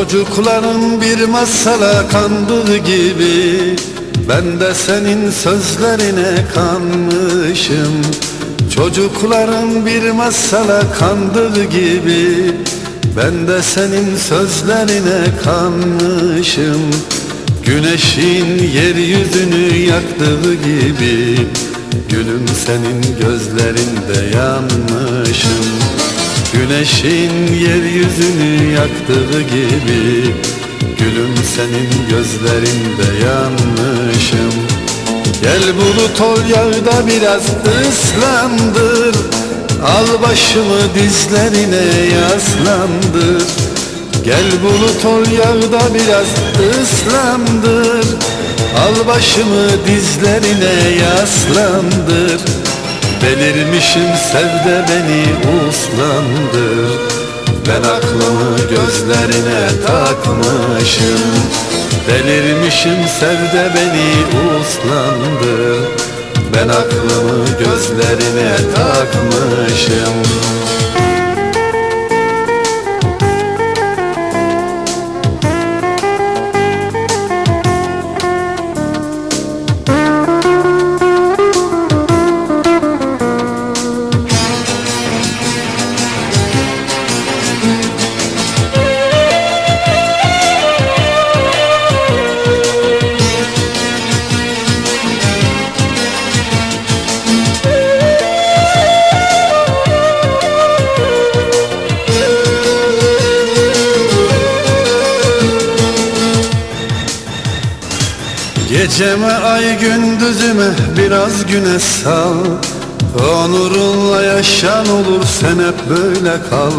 Çocukların bir masala kandığı gibi Ben de senin sözlerine kanmışım. Çocukların bir masala kandığı gibi Ben de senin sözlerine kanmışım. Güneşin yeryüzünü yaktığı gibi Gülüm senin gözlerinde yanmışım Güneşin yeryüzünü yaktığı gibi Gülüm senin gözlerinde yanmışım. Gel bulut ol yağda biraz ıslandır. Al başımı dizlerine yaslandır. Gel bulut ol yağda biraz ıslandır. Al başımı dizlerine yaslandır Delirmişim sevde beni uslandır. Ben aklımı gözlerine takmışım. Delirmişim sevde beni uslandır. Ben aklımı gözlerine takmışım Geceme ay gündüzüme biraz güneş sal. Onurunla yaşan olur sen hep böyle kal.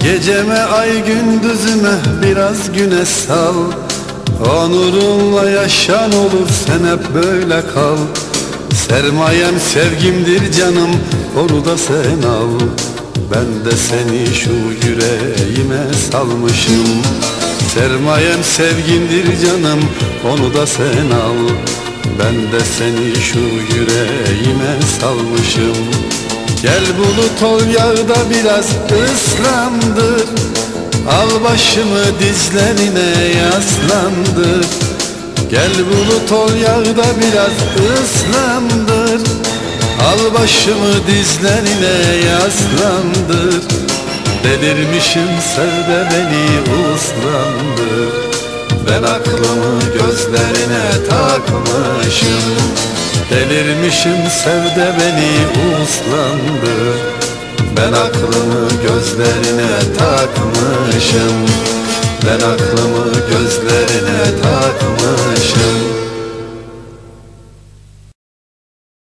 Geceme ay gündüzüme biraz güneş sal. Onurunla yaşan olur sen hep böyle kal. Sermayem sevgimdir canım onu da sen al. Ben de seni şu yüreğime salmışım Sermayem sevgindir canım onu da sen al. Ben de seni şu yüreğime salmışım. Gel bulut ol yağda biraz ıslandır Al başımı dizlerine yaslandır Gel bulut ol yağda biraz ıslandır. Al başımı dizlerine yaslandır Delirmişim sevde beni uslandır Ben aklımı gözlerine takmışım. Delirmişim sevde beni uslandır Ben aklımı gözlerine takmışım. Ben aklımı gözlerine takmışım